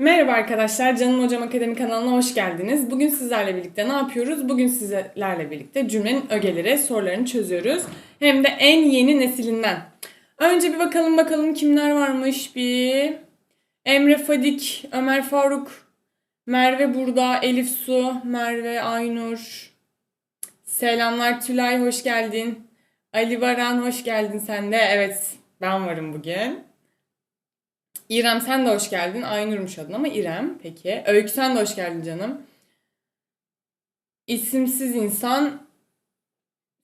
Merhaba arkadaşlar, Canım Hocam Akademi kanalına hoş geldiniz. Bugün sizlerle birlikte ne yapıyoruz? Bugün sizlerle birlikte cümlenin ögeleri, sorularını çözüyoruz. Hem de en yeni nesilinden. Önce bir bakalım bakalım kimler varmış bir. Emre Fadik, Ömer Faruk, Merve burada, Elif Su, Merve Aynur. Selamlar Tülay, hoş geldin. Ali Baran, hoş geldin sen de. Evet, ben varım bugün. İrem sen de hoş geldin. Aynur'muş adın ama İrem. Peki. Öykü sen de hoş geldin canım. İsimsiz insan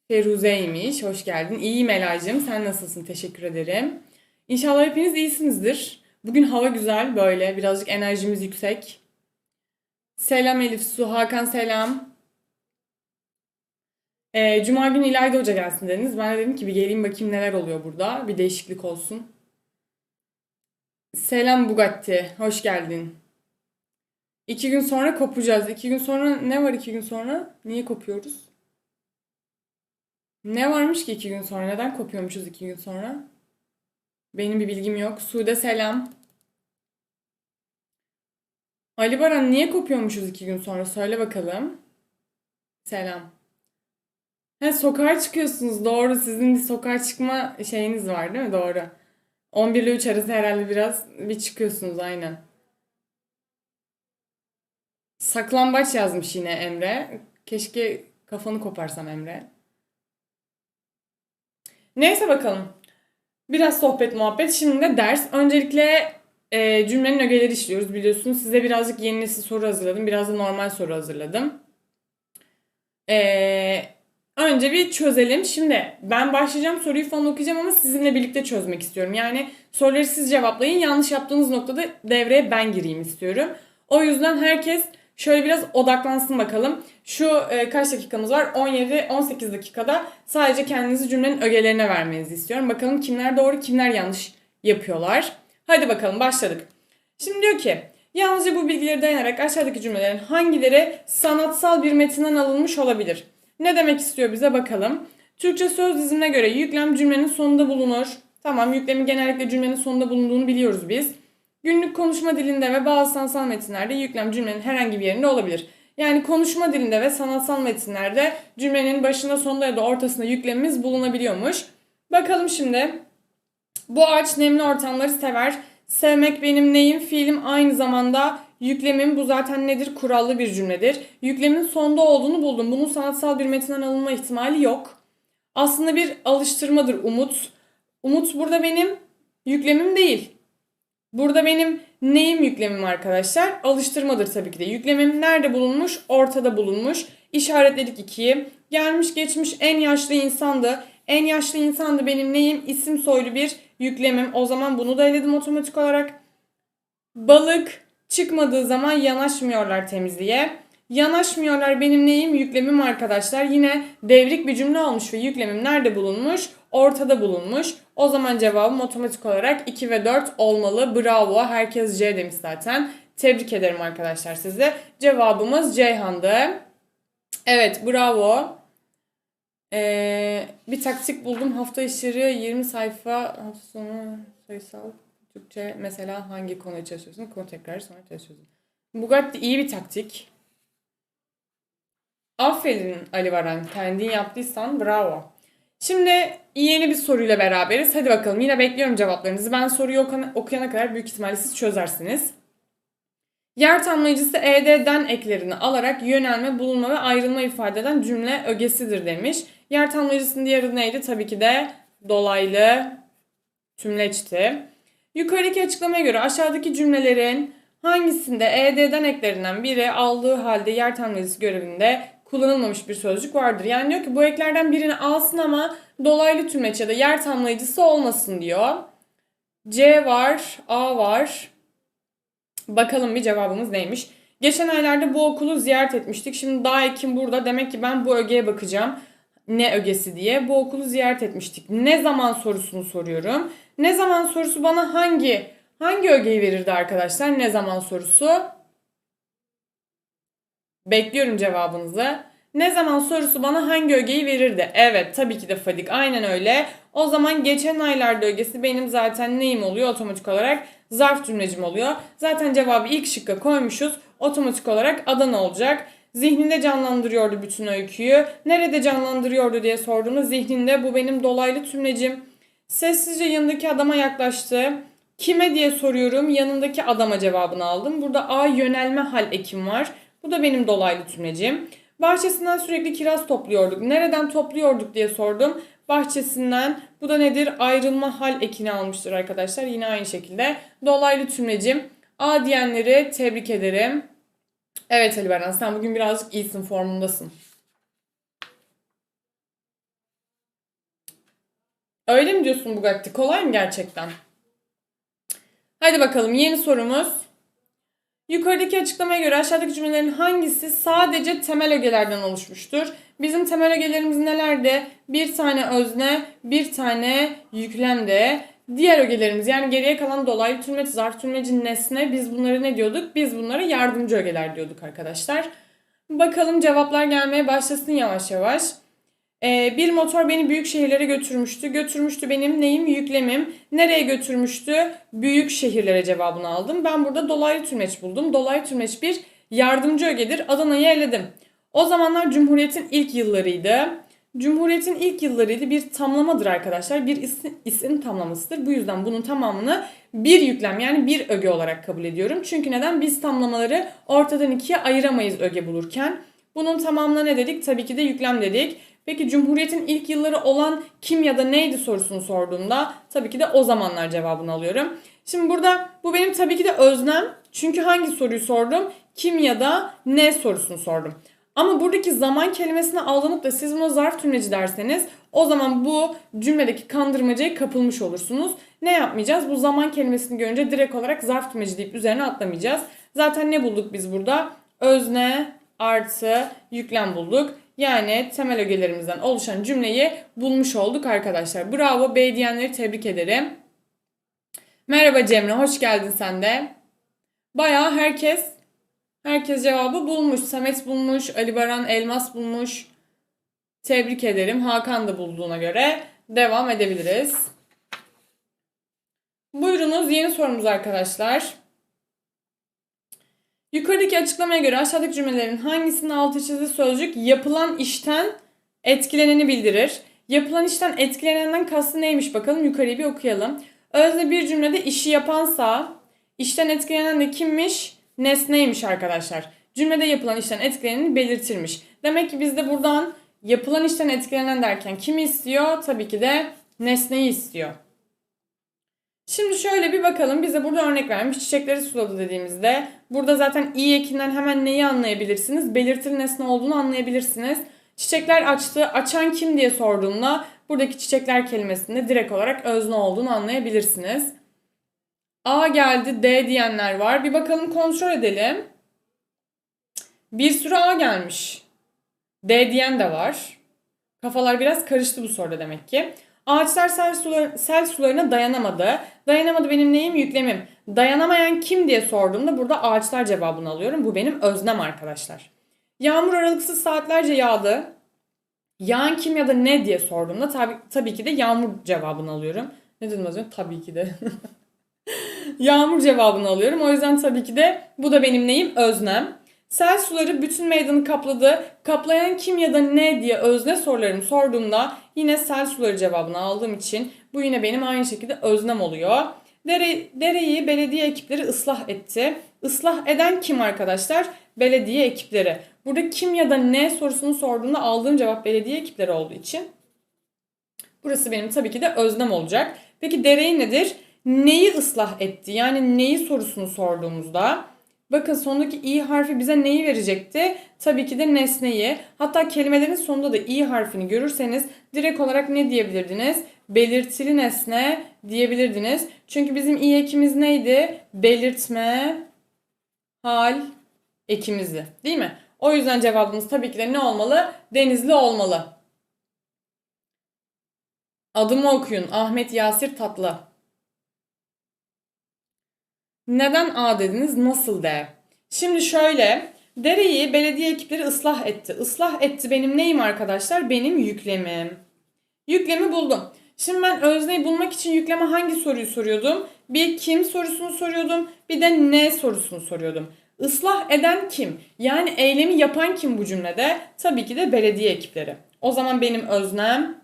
Feruze'ymiş. Hoş geldin. İyiyim Ela'cığım. Sen nasılsın? Teşekkür ederim. İnşallah hepiniz iyisinizdir. Bugün hava güzel böyle. Birazcık enerjimiz yüksek. Selam Elif Su. Hakan selam. Ee, Cuma günü İlayda Hoca gelsin dediniz. Ben de dedim ki bir geleyim bakayım neler oluyor burada. Bir değişiklik olsun. Selam Bugatti. Hoş geldin. İki gün sonra kopacağız. İki gün sonra ne var iki gün sonra? Niye kopuyoruz? Ne varmış ki iki gün sonra? Neden kopuyormuşuz iki gün sonra? Benim bir bilgim yok. Sude selam. Ali Baran niye kopuyormuşuz iki gün sonra? Söyle bakalım. Selam. He sokağa çıkıyorsunuz. Doğru. Sizin bir sokağa çıkma şeyiniz var değil mi? Doğru. 11 ile 3 arası herhalde biraz bir çıkıyorsunuz aynen. Saklambaç yazmış yine Emre. Keşke kafanı koparsam Emre. Neyse bakalım. Biraz sohbet muhabbet. Şimdi de ders. Öncelikle e, cümlenin ögeleri işliyoruz biliyorsunuz. Size birazcık yeni nesil soru hazırladım. Biraz da normal soru hazırladım. Eee Önce bir çözelim. Şimdi ben başlayacağım soruyu falan okuyacağım ama sizinle birlikte çözmek istiyorum. Yani soruları siz cevaplayın. Yanlış yaptığınız noktada devreye ben gireyim istiyorum. O yüzden herkes şöyle biraz odaklansın bakalım. Şu e, kaç dakikamız var? 17-18 dakikada sadece kendinizi cümlenin ögelerine vermenizi istiyorum. Bakalım kimler doğru kimler yanlış yapıyorlar. Hadi bakalım başladık. Şimdi diyor ki yalnızca bu bilgileri dayanarak aşağıdaki cümlelerin hangileri sanatsal bir metinden alınmış olabilir? Ne demek istiyor bize bakalım. Türkçe söz dizimine göre yüklem cümlenin sonunda bulunur. Tamam yüklemi genellikle cümlenin sonunda bulunduğunu biliyoruz biz. Günlük konuşma dilinde ve bazı sanatsal metinlerde yüklem cümlenin herhangi bir yerinde olabilir. Yani konuşma dilinde ve sanatsal metinlerde cümlenin başında, sonunda ya da ortasında yüklemimiz bulunabiliyormuş. Bakalım şimdi. Bu ağaç nemli ortamları sever. Sevmek benim neyim? Fiilim aynı zamanda Yüklemin bu zaten nedir? Kurallı bir cümledir. Yüklemin sonda olduğunu buldum. Bunun sanatsal bir metinden alınma ihtimali yok. Aslında bir alıştırmadır umut. Umut burada benim yüklemim değil. Burada benim neyim yüklemim arkadaşlar? Alıştırmadır tabii ki de. Yüklemim nerede bulunmuş? Ortada bulunmuş. İşaretledik ikiyi. Gelmiş geçmiş en yaşlı insandı. En yaşlı insandı benim neyim? İsim soylu bir yüklemim. O zaman bunu da eledim otomatik olarak. Balık Çıkmadığı zaman yanaşmıyorlar temizliğe. Yanaşmıyorlar benim neyim? Yüklemim arkadaşlar. Yine devrik bir cümle olmuş ve yüklemim nerede bulunmuş? Ortada bulunmuş. O zaman cevabım otomatik olarak 2 ve 4 olmalı. Bravo. Herkes C demiş zaten. Tebrik ederim arkadaşlar size. Cevabımız Ceyhan'dı. Evet bravo. Ee, bir taktik buldum. Hafta işleri 20 sayfa. Hafta sonu sayısal. Türkçe mesela hangi konuyu çalışıyorsun? Konu tekrar sonra çalışıyorsun. Bugatti iyi bir taktik. Aferin Ali Varan. Kendin yaptıysan bravo. Şimdi yeni bir soruyla beraberiz. Hadi bakalım yine bekliyorum cevaplarınızı. Ben soruyu okuyana kadar büyük ihtimalle siz çözersiniz. Yer tamlayıcısı ED'den eklerini alarak yönelme, bulunma ve ayrılma ifade eden cümle ögesidir demiş. Yer tamlayıcısının diğer adı neydi? Tabii ki de dolaylı tümleçti. Yukarıdaki açıklamaya göre aşağıdaki cümlelerin hangisinde ED'den eklerinden biri aldığı halde yer tamlayıcısı görevinde kullanılmamış bir sözcük vardır. Yani diyor ki bu eklerden birini alsın ama dolaylı tümleç ya da yer tamlayıcısı olmasın diyor. C var, A var. Bakalım bir cevabımız neymiş. Geçen aylarda bu okulu ziyaret etmiştik. Şimdi daha Ekim burada. Demek ki ben bu ögeye bakacağım. Ne ögesi diye. Bu okulu ziyaret etmiştik. Ne zaman sorusunu soruyorum. Ne zaman sorusu bana hangi hangi ögeyi verirdi arkadaşlar? Ne zaman sorusu? Bekliyorum cevabınızı. Ne zaman sorusu bana hangi ögeyi verirdi? Evet tabii ki de Fadik aynen öyle. O zaman geçen aylarda ögesi benim zaten neyim oluyor otomatik olarak? zarf cümlecim oluyor. Zaten cevabı ilk şıkka koymuşuz. Otomatik olarak Adana olacak. Zihninde canlandırıyordu bütün öyküyü. Nerede canlandırıyordu diye sorduğumda zihninde bu benim dolaylı tümlecim. Sessizce yanındaki adama yaklaştı. Kime diye soruyorum. Yanındaki adama cevabını aldım. Burada A yönelme hal ekim var. Bu da benim dolaylı tümlecim. Bahçesinden sürekli kiraz topluyorduk. Nereden topluyorduk diye sordum. Bahçesinden. Bu da nedir? Ayrılma hal ekini almıştır arkadaşlar. Yine aynı şekilde. Dolaylı tümlecim. A diyenleri tebrik ederim. Evet Ali Beren sen bugün birazcık iyisin formundasın. Öyle mi diyorsun Bugatti? Kolay mı gerçekten? Hadi bakalım yeni sorumuz. Yukarıdaki açıklamaya göre aşağıdaki cümlelerin hangisi sadece temel ögelerden oluşmuştur? Bizim temel ögelerimiz nelerdi? Bir tane özne, bir tane yüklemde. Diğer ögelerimiz yani geriye kalan dolaylı tümleç, zarf tümleci, nesne biz bunları ne diyorduk? Biz bunlara yardımcı ögeler diyorduk arkadaşlar. Bakalım cevaplar gelmeye başlasın yavaş yavaş. Ee, bir motor beni büyük şehirlere götürmüştü. Götürmüştü benim neyim? Yüklemim. Nereye götürmüştü? Büyük şehirlere cevabını aldım. Ben burada dolaylı tümleç buldum. Dolaylı tümleç bir yardımcı ögedir. Adana'yı eledim. O zamanlar Cumhuriyet'in ilk yıllarıydı. Cumhuriyet'in ilk yıllarıydı bir tamlamadır arkadaşlar. Bir isim, isim tamlamasıdır. Bu yüzden bunun tamamını bir yüklem yani bir öge olarak kabul ediyorum. Çünkü neden? Biz tamlamaları ortadan ikiye ayıramayız öge bulurken. Bunun tamamına ne dedik? Tabii ki de yüklem dedik. Peki Cumhuriyet'in ilk yılları olan kim ya da neydi sorusunu sorduğumda tabii ki de o zamanlar cevabını alıyorum. Şimdi burada bu benim tabii ki de öznem. Çünkü hangi soruyu sordum? Kim ya da ne sorusunu sordum. Ama buradaki zaman kelimesine aldanıp da siz buna zarf tümleci derseniz o zaman bu cümledeki kandırmacaya kapılmış olursunuz. Ne yapmayacağız? Bu zaman kelimesini görünce direkt olarak zarf tümleci deyip üzerine atlamayacağız. Zaten ne bulduk biz burada? Özne artı yüklem bulduk. Yani temel ögelerimizden oluşan cümleyi bulmuş olduk arkadaşlar. Bravo B diyenleri tebrik ederim. Merhaba Cemre hoş geldin sen de. Bayağı herkes herkes cevabı bulmuş. Samet bulmuş, Ali Baran Elmas bulmuş. Tebrik ederim. Hakan da bulduğuna göre devam edebiliriz. Buyurunuz yeni sorumuz arkadaşlar. Yukarıdaki açıklamaya göre aşağıdaki cümlelerin hangisinin altı çizili sözcük yapılan işten etkileneni bildirir? Yapılan işten etkilenenden kastı neymiş bakalım yukarıyı bir okuyalım. Özne bir cümlede işi yapansa işten etkilenen de kimmiş? Nesneymiş arkadaşlar. Cümlede yapılan işten etkileneni belirtirmiş. Demek ki biz de buradan yapılan işten etkilenen derken kimi istiyor? Tabii ki de nesneyi istiyor. Şimdi şöyle bir bakalım. Bize burada örnek vermiş. Çiçekleri suladı dediğimizde. Burada zaten iyi ekinden hemen neyi anlayabilirsiniz? Belirtili nesne olduğunu anlayabilirsiniz. Çiçekler açtı. Açan kim diye sorduğumda buradaki çiçekler kelimesinde direkt olarak özne olduğunu anlayabilirsiniz. A geldi D diyenler var. Bir bakalım kontrol edelim. Bir sürü A gelmiş. D diyen de var. Kafalar biraz karıştı bu soruda demek ki. Ağaçlar sel, sular, sel sularına dayanamadı. Dayanamadı benim neyim? Yüklemim. Dayanamayan kim diye sorduğumda burada ağaçlar cevabını alıyorum. Bu benim öznem arkadaşlar. Yağmur aralıksız saatlerce yağdı. Yağan kim ya da ne diye sorduğumda tabi, tabii ki de yağmur cevabını alıyorum. Ne dedim az önce? Tabii ki de. yağmur cevabını alıyorum. O yüzden tabii ki de bu da benim neyim? Öznem. Sel suları bütün meydanı kapladı. Kaplayan kim ya da ne diye özne sorularımı sorduğumda yine sel suları cevabını aldığım için bu yine benim aynı şekilde öznem oluyor. Dere, dereyi belediye ekipleri ıslah etti. Islah eden kim arkadaşlar? Belediye ekipleri. Burada kim ya da ne sorusunu sorduğumda aldığım cevap belediye ekipleri olduğu için burası benim tabii ki de öznem olacak. Peki dereyi nedir? Neyi ıslah etti? Yani neyi sorusunu sorduğumuzda Bakın sondaki i harfi bize neyi verecekti? Tabii ki de nesneyi. Hatta kelimelerin sonunda da i harfini görürseniz direkt olarak ne diyebilirdiniz? Belirtili nesne diyebilirdiniz. Çünkü bizim i ekimiz neydi? Belirtme hal ekimizi. Değil mi? O yüzden cevabımız tabii ki de ne olmalı? Denizli olmalı. Adımı okuyun. Ahmet Yasir Tatlı. Neden A dediniz? Nasıl D? Şimdi şöyle. Dereyi belediye ekipleri ıslah etti. Islah etti benim neyim arkadaşlar? Benim yüklemim. Yüklemi buldum. Şimdi ben özneyi bulmak için yükleme hangi soruyu soruyordum? Bir kim sorusunu soruyordum, bir de ne sorusunu soruyordum. Islah eden kim? Yani eylemi yapan kim bu cümlede? Tabii ki de belediye ekipleri. O zaman benim öznem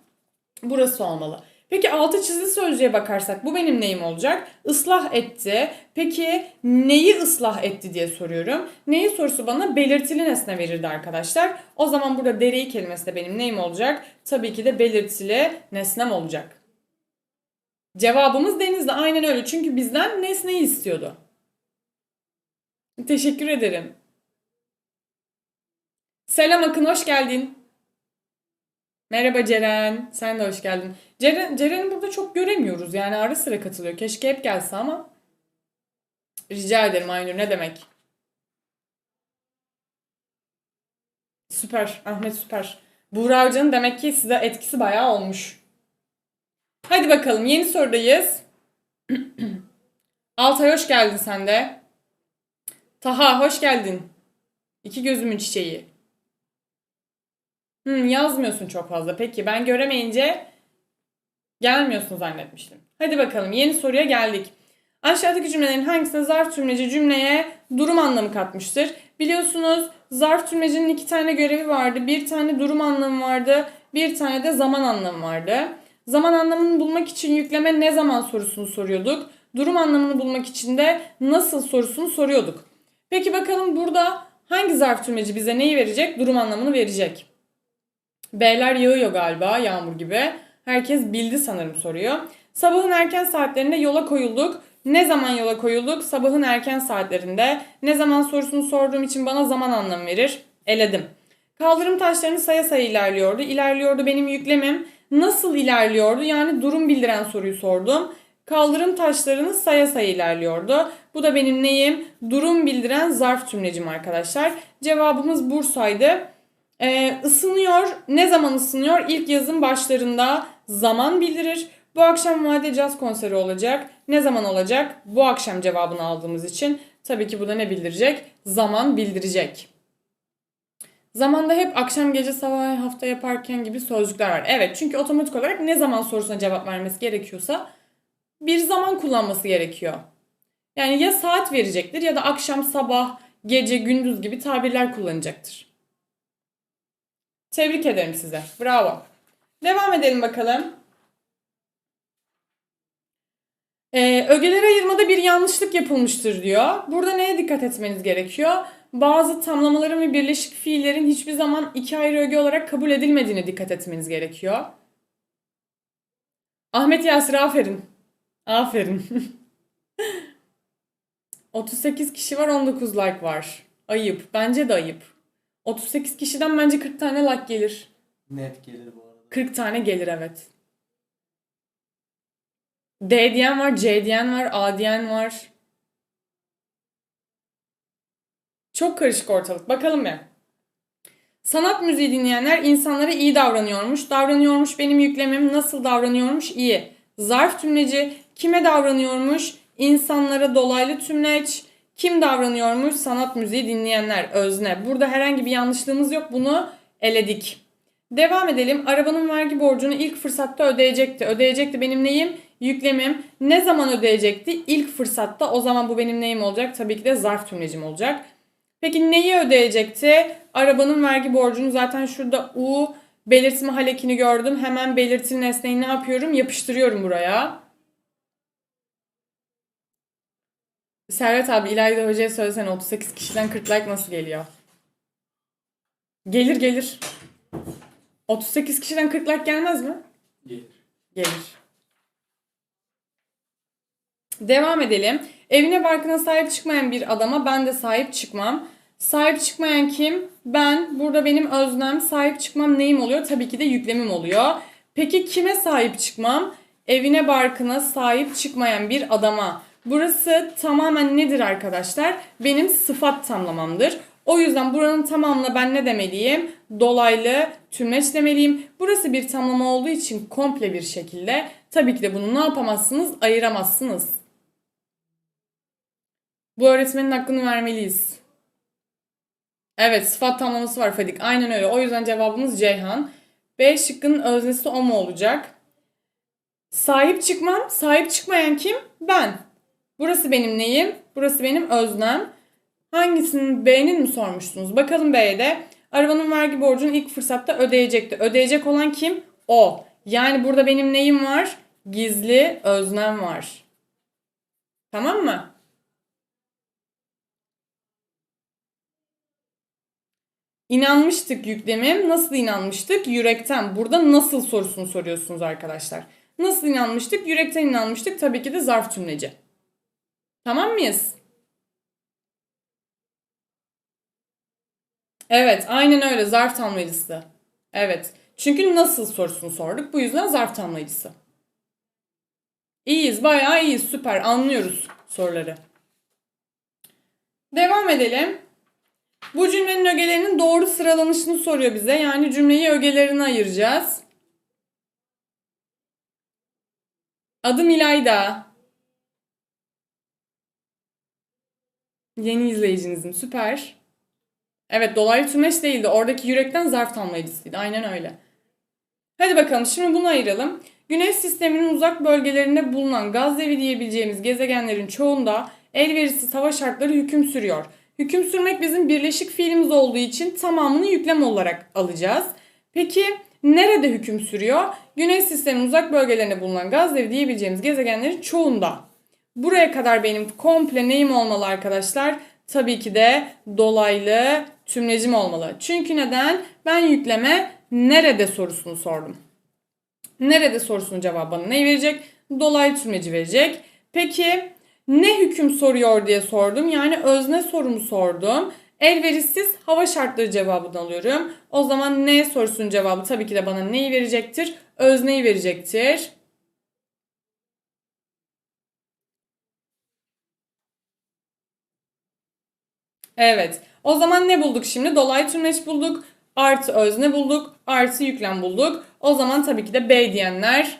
burası olmalı. Peki altı çizili sözcüğe bakarsak bu benim neyim olacak? Islah etti. Peki neyi ıslah etti diye soruyorum. Neyi sorusu bana belirtili nesne verirdi arkadaşlar. O zaman burada dereyi kelimesi de benim neyim olacak? Tabii ki de belirtili nesnem olacak. Cevabımız denizde aynen öyle. Çünkü bizden nesneyi istiyordu. Teşekkür ederim. Selam Akın hoş geldin. Merhaba Ceren. Sen de hoş geldin. Ceren, Ceren'i burada çok göremiyoruz. Yani ara sıra katılıyor. Keşke hep gelse ama. Rica ederim Aynur ne demek. Süper. Ahmet süper. Buğra Hoca'nın demek ki size etkisi bayağı olmuş. Hadi bakalım yeni sorudayız. Altay hoş geldin sen de. Taha hoş geldin. İki gözümün çiçeği. Hmm, yazmıyorsun çok fazla. Peki ben göremeyince gelmiyorsun zannetmiştim. Hadi bakalım yeni soruya geldik. Aşağıdaki cümlelerin hangisinde zarf tümleci cümleye durum anlamı katmıştır? Biliyorsunuz zarf tümlecinin iki tane görevi vardı. Bir tane durum anlamı vardı. Bir tane de zaman anlamı vardı. Zaman anlamını bulmak için yükleme ne zaman sorusunu soruyorduk. Durum anlamını bulmak için de nasıl sorusunu soruyorduk. Peki bakalım burada hangi zarf tümleci bize neyi verecek? Durum anlamını verecek. B'ler yağıyor galiba yağmur gibi. Herkes bildi sanırım soruyor. Sabahın erken saatlerinde yola koyulduk. Ne zaman yola koyulduk? Sabahın erken saatlerinde. Ne zaman sorusunu sorduğum için bana zaman anlamı verir. Eledim. Kaldırım taşlarını saya saya ilerliyordu. İlerliyordu benim yüklemim. Nasıl ilerliyordu? Yani durum bildiren soruyu sordum. Kaldırım taşlarını saya saya ilerliyordu. Bu da benim neyim? Durum bildiren zarf tümlecim arkadaşlar. Cevabımız Bursa'ydı. Ee, ısınıyor. Ne zaman ısınıyor? İlk yazın başlarında zaman bildirir. Bu akşam Vade Jazz konseri olacak. Ne zaman olacak? Bu akşam cevabını aldığımız için tabii ki bu da ne bildirecek? Zaman bildirecek. Zamanda hep akşam gece sabah hafta yaparken gibi sözcükler var. Evet çünkü otomatik olarak ne zaman sorusuna cevap vermesi gerekiyorsa bir zaman kullanması gerekiyor. Yani ya saat verecektir ya da akşam, sabah, gece, gündüz gibi tabirler kullanacaktır. Tebrik ederim size. Bravo. Devam edelim bakalım. Ee, ögeleri ayırmada bir yanlışlık yapılmıştır diyor. Burada neye dikkat etmeniz gerekiyor? Bazı tamlamaların ve birleşik fiillerin hiçbir zaman iki ayrı öge olarak kabul edilmediğine dikkat etmeniz gerekiyor. Ahmet Yasir aferin. Aferin. 38 kişi var 19 like var. Ayıp. Bence de ayıp. 38 kişiden bence 40 tane like gelir. Net gelir bu arada. 40 tane gelir evet. D diyen var, C diyen var, A diyen var. Çok karışık ortalık. Bakalım bir. Sanat müziği dinleyenler insanlara iyi davranıyormuş. Davranıyormuş benim yüklemim. Nasıl davranıyormuş? İyi. Zarf tümleci kime davranıyormuş? İnsanlara dolaylı tümleç. Kim davranıyormuş? Sanat müziği dinleyenler. Özne. Burada herhangi bir yanlışlığımız yok. Bunu eledik. Devam edelim. Arabanın vergi borcunu ilk fırsatta ödeyecekti. Ödeyecekti benim neyim? Yüklemim. Ne zaman ödeyecekti? İlk fırsatta. O zaman bu benim neyim olacak? Tabii ki de zarf tümlecim olacak. Peki neyi ödeyecekti? Arabanın vergi borcunu zaten şurada U belirtme halekini gördüm. Hemen belirtili nesneyi ne yapıyorum? Yapıştırıyorum buraya. Servet abi İlayda Hoca'ya söylesene 38 kişiden 40 like nasıl geliyor? Gelir gelir. 38 kişiden 40 like gelmez mi? Gelir. Gelir. Devam edelim. Evine barkına sahip çıkmayan bir adama ben de sahip çıkmam. Sahip çıkmayan kim? Ben. Burada benim öznem. Sahip çıkmam neyim oluyor? Tabii ki de yüklemim oluyor. Peki kime sahip çıkmam? Evine barkına sahip çıkmayan bir adama. Burası tamamen nedir arkadaşlar? Benim sıfat tamlamamdır. O yüzden buranın tamamına ben ne demeliyim? Dolaylı tümleç demeliyim. Burası bir tamlama olduğu için komple bir şekilde tabii ki de bunu ne yapamazsınız? Ayıramazsınız. Bu öğretmenin hakkını vermeliyiz. Evet sıfat tamlaması var Fadik. Aynen öyle. O yüzden cevabımız Ceyhan. B şıkkının öznesi o mu olacak? Sahip çıkmam. Sahip çıkmayan kim? Ben. Burası benim neyim? Burası benim öznem. Hangisinin B'nin mi sormuştunuz? Bakalım B'ye de. Arabanın vergi borcunu ilk fırsatta ödeyecekti. Ödeyecek olan kim? O. Yani burada benim neyim var? Gizli öznem var. Tamam mı? İnanmıştık yüklemim. Nasıl inanmıştık? Yürekten. Burada nasıl sorusunu soruyorsunuz arkadaşlar. Nasıl inanmıştık? Yürekten inanmıştık. Tabii ki de zarf tümleci. Tamam mıyız? Evet, aynen öyle. Zarf tamlayıcısı. Evet. Çünkü nasıl sorusunu sorduk. Bu yüzden zarf tamlayıcısı. İyiyiz, bayağı iyiyiz. Süper. Anlıyoruz soruları. Devam edelim. Bu cümlenin ögelerinin doğru sıralanışını soruyor bize. Yani cümleyi ögelerine ayıracağız. Adım İlayda. Yeni izleyicinizim. Süper. Evet dolaylı tümeç değildi. Oradaki yürekten zarf tamlayıcısıydı. Aynen öyle. Hadi bakalım şimdi bunu ayıralım. Güneş sisteminin uzak bölgelerinde bulunan gaz devi diyebileceğimiz gezegenlerin çoğunda elverişsiz hava şartları hüküm sürüyor. Hüküm sürmek bizim birleşik fiilimiz olduğu için tamamını yüklem olarak alacağız. Peki nerede hüküm sürüyor? Güneş sisteminin uzak bölgelerinde bulunan gaz devi diyebileceğimiz gezegenlerin çoğunda. Buraya kadar benim komple neyim olmalı arkadaşlar? Tabii ki de dolaylı tümlecim olmalı. Çünkü neden? Ben yükleme nerede sorusunu sordum. Nerede sorusunun cevabı bana ne verecek? Dolaylı tümleci verecek. Peki ne hüküm soruyor diye sordum. Yani özne sorumu sordum. Elverişsiz hava şartları cevabını alıyorum. O zaman ne sorusunun cevabı tabii ki de bana neyi verecektir? Özneyi verecektir. Evet. O zaman ne bulduk şimdi? Dolaylı tümleç bulduk. Artı özne bulduk. Artı yüklem bulduk. O zaman tabii ki de B diyenler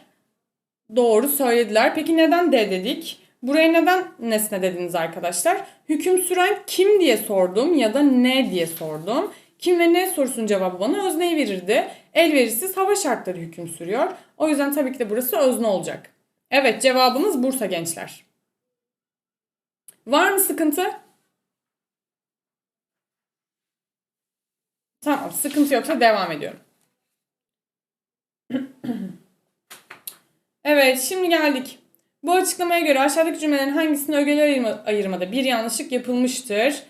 doğru söylediler. Peki neden D dedik? Buraya neden nesne dediniz arkadaşlar? Hüküm süren kim diye sordum ya da ne diye sordum. Kim ve ne sorusunun cevabı bana özneyi verirdi. Elverişsiz hava şartları hüküm sürüyor. O yüzden tabii ki de burası özne olacak. Evet cevabımız Bursa gençler. Var mı sıkıntı? Tamam sıkıntı yoksa devam ediyorum. evet şimdi geldik. Bu açıklamaya göre aşağıdaki cümlelerin hangisinde ögeler ayırma, ayırmada bir yanlışlık yapılmıştır?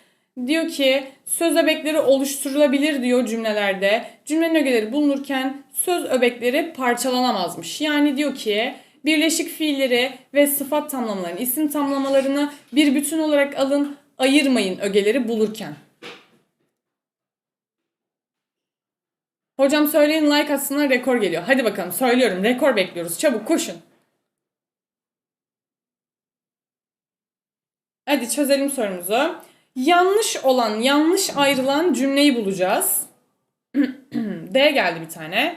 Diyor ki söz öbekleri oluşturulabilir diyor cümlelerde. Cümlenin ögeleri bulunurken söz öbekleri parçalanamazmış. Yani diyor ki birleşik fiilleri ve sıfat tamlamalarını, isim tamlamalarını bir bütün olarak alın, ayırmayın ögeleri bulurken. Hocam söyleyin like atsınlar rekor geliyor. Hadi bakalım söylüyorum rekor bekliyoruz. Çabuk koşun. Hadi çözelim sorumuzu. Yanlış olan, yanlış ayrılan cümleyi bulacağız. D geldi bir tane.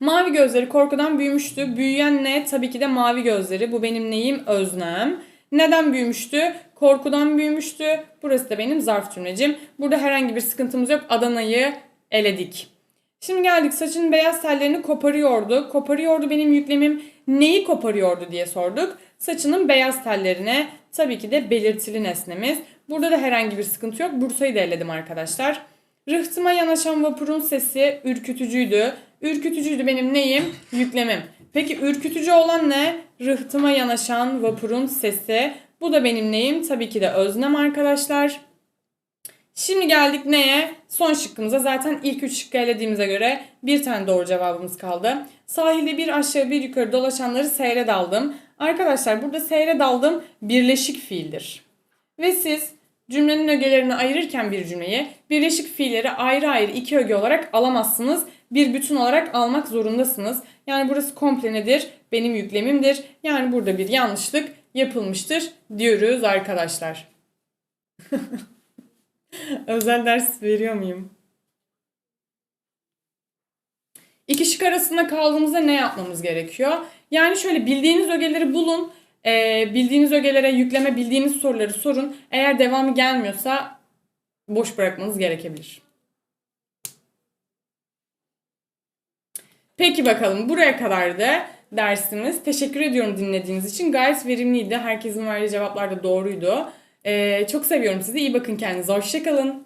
Mavi gözleri korkudan büyümüştü. Büyüyen ne? Tabii ki de mavi gözleri. Bu benim neyim? Öznem. Neden büyümüştü? Korkudan büyümüştü. Burası da benim zarf cümlecim. Burada herhangi bir sıkıntımız yok. Adana'yı eledik. Şimdi geldik saçın beyaz tellerini koparıyordu. Koparıyordu benim yüklemim. Neyi koparıyordu diye sorduk. Saçının beyaz tellerine tabii ki de belirtili nesnemiz. Burada da herhangi bir sıkıntı yok. Bursa'yı da eledim arkadaşlar. Rıhtıma yanaşan vapurun sesi ürkütücüydü. Ürkütücüydü benim neyim? Yüklemim. Peki ürkütücü olan ne? Rıhtıma yanaşan vapurun sesi. Bu da benim neyim? Tabii ki de öznem arkadaşlar. Şimdi geldik neye? Son şıkkımıza. Zaten ilk üç şıkkı elediğimize göre bir tane doğru cevabımız kaldı. Sahilde bir aşağı bir yukarı dolaşanları seyre daldım. Arkadaşlar burada seyre daldım birleşik fiildir. Ve siz cümlenin ögelerini ayırırken bir cümleyi birleşik fiilleri ayrı ayrı iki öge olarak alamazsınız. Bir bütün olarak almak zorundasınız. Yani burası komple nedir? Benim yüklemimdir. Yani burada bir yanlışlık yapılmıştır diyoruz arkadaşlar. Özel ders veriyor muyum? İki şık arasında kaldığımızda ne yapmamız gerekiyor? Yani şöyle bildiğiniz ögeleri bulun. E, bildiğiniz ögelere yükleme bildiğiniz soruları sorun. Eğer devamı gelmiyorsa boş bırakmanız gerekebilir. Peki bakalım buraya kadar da dersimiz. Teşekkür ediyorum dinlediğiniz için. Gayet verimliydi. Herkesin verdiği cevaplar da doğruydu. Ee, çok seviyorum sizi. İyi bakın kendinize. Hoşçakalın.